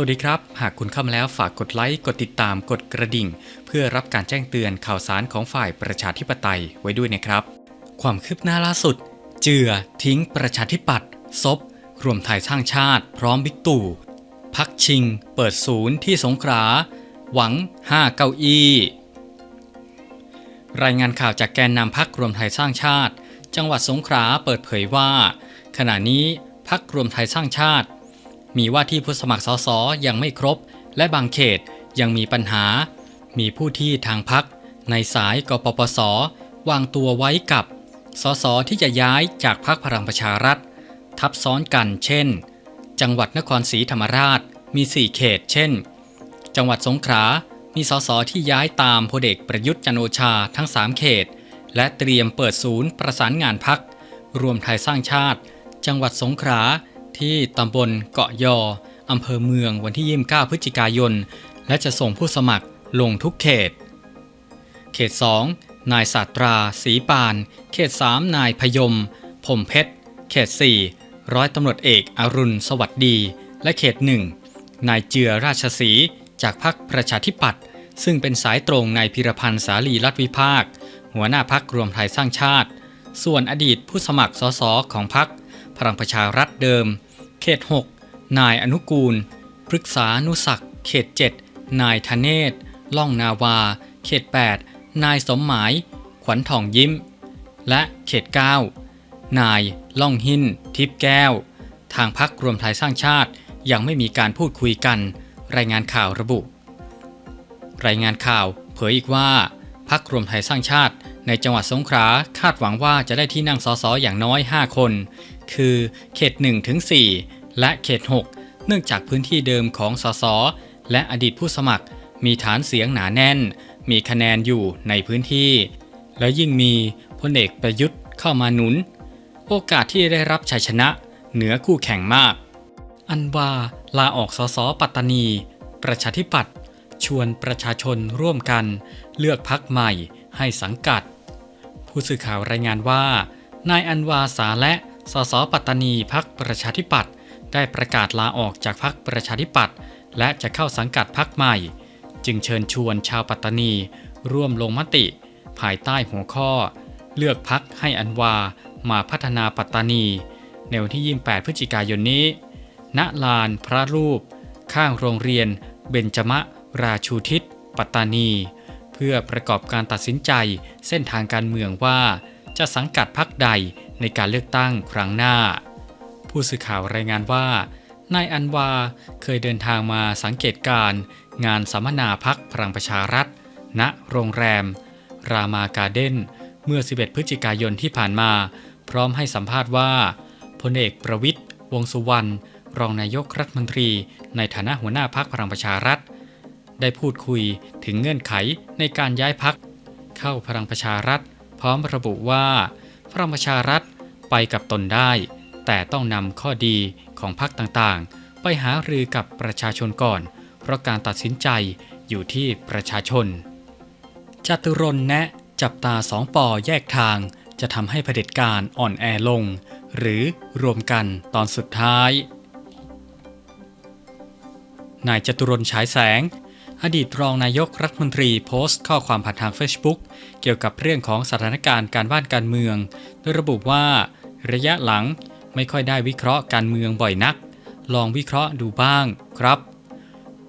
วัสดีครับ หากคุณเข้ามาแล้วฝากกดไลค์ กดติดตาม กดกระดิ่ง เพื่อรับการแจ้งเตือนข่าวสารของฝ่ายประชาธิปไตยไว้ด้วยนะครับ ความคืบหน้าล่าสุด เจือ ทิ้งประชาธิปัตย์ซบ รวมไทยสร้างชาติ พร้อมบิ๊กตู่ พักชิง เปิดศูนย์ที่สงขลา หวัง 5 เก้าอี้ รายงานข่าวจากแกนนำพักรวมไทยสร้างชาติ จังหวัดสงขลาเปิดเผยว่า ขณะนี้พักรวมไทยสร้างชาติ มีว่าที่ผู้สมัครสสยังไม่ครบ และบางเขตยังมีปัญหา มีผู้ที่ทางพัก ในสายกปปส วางตัวไว้กับ สสที่จะย้ายจากพักพลังประชารัฐ ทับซ้อนกันเช่น จังหวัดนครศรีธรรมราชมี 4 เขต เช่น จังหวัดสงขลา มีสสที่ย้ายตามพลเอกประยุทธ์จันโอชาทั้ง 3 เขต และเตรียมเปิดศูนย์ประสานงานพัก รวมไทยสร้างชาติ จังหวัดสงขลา ที่ตำบลเกาะยอ อำเภอเมืองวันที่ 29 พฤศจิกายน และจะส่งผู้สมัครลงทุกเขต เขต 2 นายศาสตราศรีปาน เขต 3 นายพยมผมเพชร เขต 4 ร้อยตำรวจเอกอรุณสวัสดี และเขต 1 นายเจือราชสีจากพรรคประชาธิปัตย์ซึ่งเป็นสายตรงนายพิรพันธ์สาลีรัฐวิภาค หัวหน้าพักรวมไทยสร้างชาติ ส่วนอดีตผู้สมัครสสของพรรคพลังประชารัฐเดิม เขต 6 นายอนุกูลพฤกษานุศักเขต 7 นายธเนศ ล่องนาวา เขต 8 นายสมหมาย ขวัญทองยิ้ม และเขต 9 นายล่องหิน ทิพแก้ว ทางพักรวมไทยสร้างชาติยังไม่มีการพูดคุยกัน รายงานข่าวระบุ รายงานข่าวเผยอีกว่าพักรวมไทยสร้างชาติในจังหวัดสงขลาคาดหวังว่าจะได้ที่นั่งสสอย่างน้อย 5 คน คือเขต1ถึง4และเขต 6 เนื่องจากพื้นที่เดิมของสสและอดีตผู้สมัคร มีฐานเสียงหนาแน่น มีคะแนนอยู่ในพื้นที่ และยิ่งมีพลเอกประยุทธ์เข้ามาหนุน โอกาสที่ได้รับชัยชนะเหนือคู่แข่งมาก อันว่าลาออกสสปัตตานี ประชาธิปัตย์ชวนประชาชนร่วมกัน เลือกพักใหม่ให้สังกัด ผู้สื่อข่าวรายงานว่า นายอันวาสาและ สสปัตตานีพักประชาธิปัตย์ได้ประกาศลาออกจากพักประชาธิปัตย์และจะเข้าสังกัดพักใหม่ จึงเชิญชวนชาวปัตตานี ร่วมลงมติ ภายใต้หัวข้อ เลือกพักให้อันวามาพัฒนาปัตตานี ในวันที่ 28 พฤศจิกายนนี้ ณลานพระรูป ข้างโรงเรียน เบญจมะราชูทิศ ปัตตานี เพื่อประกอบการตัดสินใจเส้นทางการเมืองว่าจะสังกัดพักใด ในการเลือกตั้งครั้งหน้า ผู้สื่อข่าวรายงานว่านายอันวาเคยเดินทางมาสังเกตการ์งานสัมมนาพักพลังประชารัฐ ณโรงแรม รามาการ์เด้นเมื่อ 11 พฤศจิกายนที่ผ่านมา พร้อมให้สัมภาษณ์ว่าพลเอกประวิทย์วงษ์สุวรรณรองนายกรัฐมนตรี ในฐานะหัวหน้าพักพลังประชารัฐ ได้พูดคุยถึงเงื่อนไขในการย้ายพัก เข้าพลังประชารัฐ พร้อมระบุว่า ลังประชารัฐไปกับตนได้ แต่ต้องนำข้อดีของพรรคต่างๆ ไปหารือกับประชาชนก่อน เพราะการตัดสินใจอยู่ที่ประชาชนจตุรนแนะจับตาสองปอแยกทาง จะทำให้เผด็จการอ่อนแอลง หรือรวมกันตอนสุดท้าย นายจตุรนฉายแสง อดีตรองนายกรัฐมนตรีโพสต์ข้อความผ่านทาง Facebook เกี่ยวกับเรื่องของสถานการณ์การบ้านการเมือง โดยระบุว่า ระยะหลังไม่ค่อยได้วิเคราะห์การเมืองบ่อยนัก ลองวิเคราะห์ดูบ้างครับ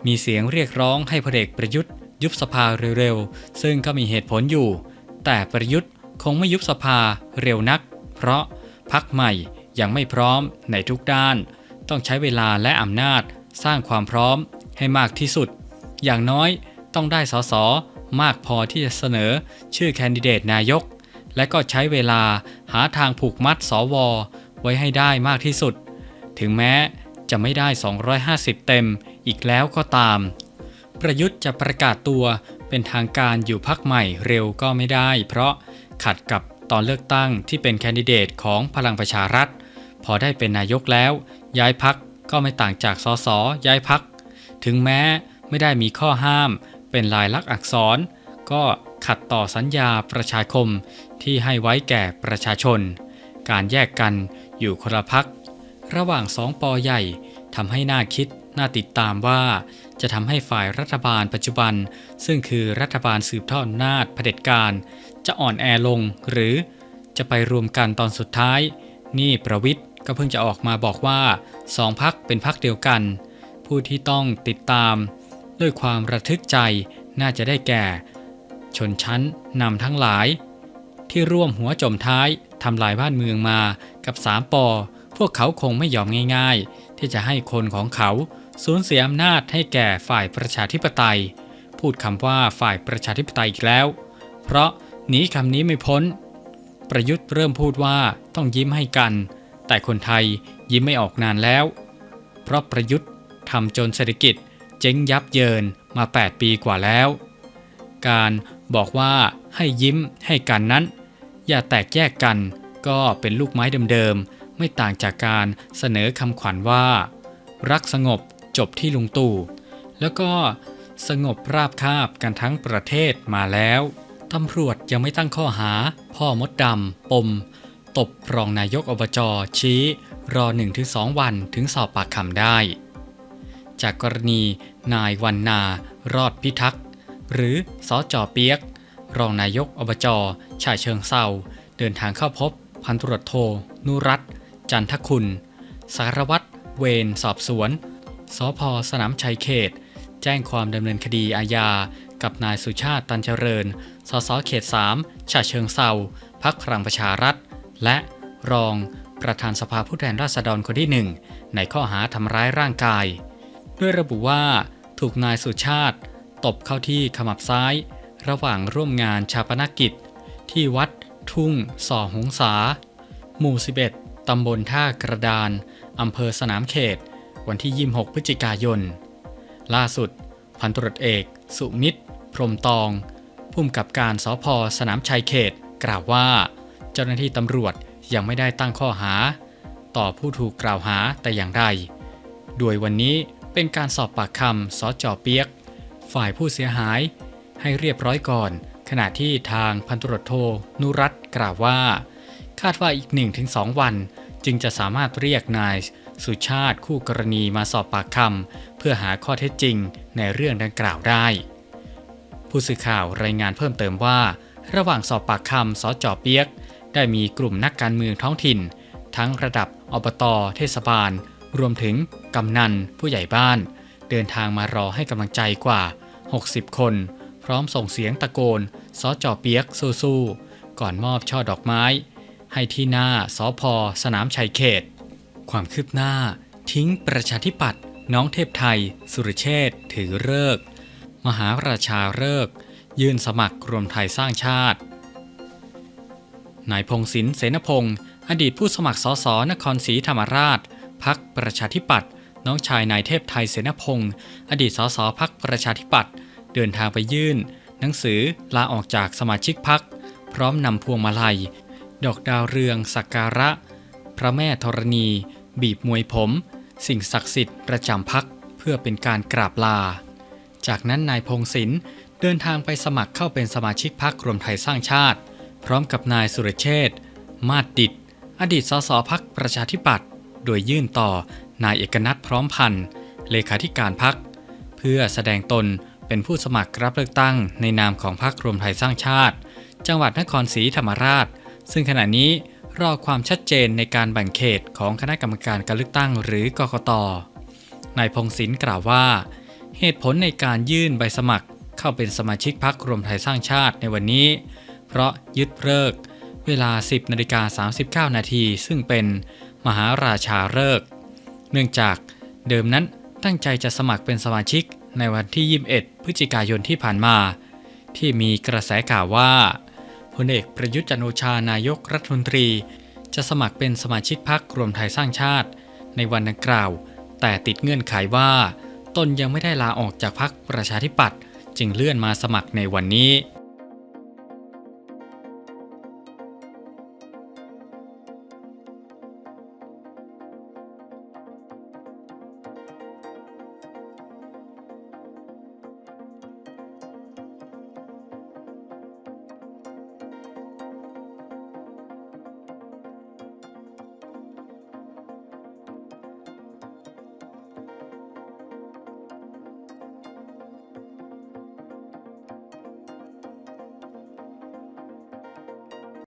มีเสียงเรียกร้องให้พลเอกประยุทธ์ ยุบสภาเร็วๆ ซึ่งก็มีเหตุผลอยู่ แต่ประยุทธ์คงไม่ยุบสภาเร็วนัก เพราะพักใหม่ยังไม่พร้อมในทุกด้าน ต้องใช้เวลาและอำนาจสร้างความพร้อมให้มากที่สุด อย่างน้อยต้องได้สสมากพอที่จะเสนอชื่อแคนดิเดตนายก และก็ใช้เวลาหาทางผูกมัดสว ไว้ให้ได้มากที่สุด ถึงแม้จะไม่ได้ 250 เต็มอีกแล้วก็ตาม ประยุทธ์จะประกาศตัวเป็นทางการอยู่พักใหม่เร็วก็ไม่ได้ เพราะขัดกับตอนเลือกตั้งที่เป็นแคนดิเดตของพลังประชารัฐ พอได้เป็นนายกแล้ว ย้ายพักก็ไม่ต่างจากสสย้ายพัก ถึงแม้ ไม่ได้มีข้อห้าม เป็นลายลักษณ์อักษร ก็ขัดต่อสัญญาประชาคมที่ให้ไว้แก่ประชาชน การแยกกันอยู่คนละพัก ระหว่างสองปอใหญ่ทำให้น่าคิดน่าติดตามว่า จะทำให้ฝ่ายรัฐบาลปัจจุบัน ซึ่งคือรัฐบาลสืบทอดอำนาจเผด็จการ จะอ่อนแอลงหรือจะไปรวมกันตอนสุดท้าย นี่ประวิทย์ก็เพิ่งจะออกมาบอกว่าสองพักเป็นพักเดียวกัน ผู้ที่ต้องติดตาม ด้วยความระทึกใจน่าจะได้แก่ ชนชั้นนำทั้งหลาย ที่ร่วมหัวจมท้ายทำลายบ้านเมืองมากับสามปอ พวกเขาคงไม่ยอมง่าย ๆ ที่จะให้คนของเขาสูญเสียอำนาจให้แก่ฝ่ายประชาธิปไตย พูดคำว่าฝ่ายประชาธิปไตยอีกแล้ว เพราะหนีคำนี้ไม่พ้น ประยุทธ์เริ่มพูดว่าต้องยิ้มให้กัน แต่คนไทยยิ้มไม่ออกนานแล้ว เพราะประยุทธ์ทำจนเศรษฐกิจ เจ๊งยับเยินมา 8 ปีกว่าแล้ว การบอกว่าให้ยิ้มให้กันนั้น อย่าแตกแยกกันก็เป็นลูกไม้เดิมๆ ไม่ต่างจากการเสนอคำขวัญว่า รักสงบจบที่ลุงตู่ แล้วก็สงบราบคาบกันทั้งประเทศมาแล้วตำรวจยังไม่ตั้งข้อหา พ่อมดดำปม ตบรองนายกอบจชี้ รอ 1-2 วันถึงสอบปากคำได้ จากกรณีนายวันนา รอดพิทักษ์ หรือสอจอเปียก รองนายกอบจชายเชิงเซาเดินทางเข้าพบ พันตรวจโท นุรัตจันทคุณ สารวัตรเวรสอบสวน สพสนามชัยเขต แจ้งความดำเนินคดีอาญา กับนายสุชาติตันเจริญ สสเขต3ฉะเชิงเซาพักพลังประชารัฐ และรองประธานสภาผู้แทนราษฎรคนที่หนึ่งในข้อหาทำร้ายร่างกาย ด้วยระบุว่าถูกนายสุชาติ ตบเข้าที่ขมับซ้าย ระหว่างร่วมงานชาปนกิจ ที่วัดทุ่งส่อหงสาหมู่ 11 ตำบลท่ากระดาน อำเภอสนามเขต วันที่ 26 พฤศจิกายน ล่าสุด พันตรวจเอก สุมิตร พรมตอง ผู้กำกับการสพสนามชัยเขต กล่าวว่า เจ้าหน้าที่ตำรวจยังไม่ได้ตั้งข้อหา ต่อผู้ถูกกล่าวหาแต่อย่างใด โดยวันนี้ เป็นการสอบปากคำสจเปียก ฝ่ายผู้เสียหาย ให้เรียบร้อยก่อน ขณะที่ทางพันตรวจโทนุรัตกล่าวว่า คาดว่าอีก 1-2 วัน จึงจะสามารถเรียกนายสุชาติคู่กรณีมาสอบปากคำเพื่อหาข้อเท็จจริงในเรื่องดังกล่าวได้ ผู้สื่อข่าวรายงานเพิ่มเติมว่า ระหว่างสอบปากคำสจเปียก ได้มีกลุ่มนักการเมืองท้องถิ่น ทั้งระดับอบตเทศบาล รวมถึงกำนันผู้ใหญ่บ้าน เดินทางมารอให้กำลังใจกว่า 60 คน พร้อมส่งเสียงตะโกนสจเปียกสู้ๆก่อนมอบช่อดอกไม้ ให้ที่หน้าสอพอสนามชัยเขต ความคืบหน้า ทิ้งประชาธิปัตย์น้องเทพไทย สุรเชษถือเลิกมหาราชาเลิกยื่นสมัครรวมไทยสร้างชาตินายพงศินเสนพงศ์อดีตผู้สมัครสสนครศรีธรรมราช พักประชาธิปัตย์น้องชายนายเทพไทยเสนพงศ์อดีตสสพักประชาธิปัตย์เดินทางไปยื่น หนังสือลาออกจากสมาชิกพัก พร้อมนำพวงมาลัย ดอกดาวเรืองสักการะ พระแม่ธรณี บีบมวยผม สิ่งศักดิ์สิทธิ์ประจำพักเพื่อเป็นการกราบลา จากนั้นนายพงศินเดินทางไปสมัครเข้าเป็นสมาชิกพักรวมไทยสร้างชาติ พร้อมกับนายสุรเชษฐ์มาดดิต อดีตสสพักประชาธิปัตย์ โดยยื่นต่อนายเอกนัทพร้อมพันธ์เลขาธิการพัก เพื่อแสดงตนเป็นผู้สมัครรับเลือกตั้งในนามของพรรครวมไทยสร้างชาติ จังหวัดนครศรีธรรมราช ซึ่งขณะนี้รอความชัดเจนในการแบ่งเขตของคณะกรรมการการเลือกตั้งหรือกกตนายพงศินกล่าวว่า เหตุผลในการยื่นใบสมัครเข้าเป็นสมาชิกพรรครวมไทยสร้างชาติในวันนี้ เพราะยึดเลิก เวลา 10นาฬิกา39 นาทีซึ่งเป็นมหาราชาฤกษ์เนื่องจากเดิมนั้นตั้งใจจะสมัครเป็นสมาชิกในวันที่ 21 พฤศจิกายนที่ผ่านมา ที่มีกระแสข่าวว่าพลเอกประยุทธ์จันโอชานายกรัฐมนตรี จะสมัครเป็นสมาชิกพรรครวมไทยสร้างชาติ ในวันดังกล่าว แต่ติดเงื่อนไขว่าตนยังไม่ได้ลาออกจากพรรคประชาธิปัตย์จึงเลื่อนมาสมัครในวันนี้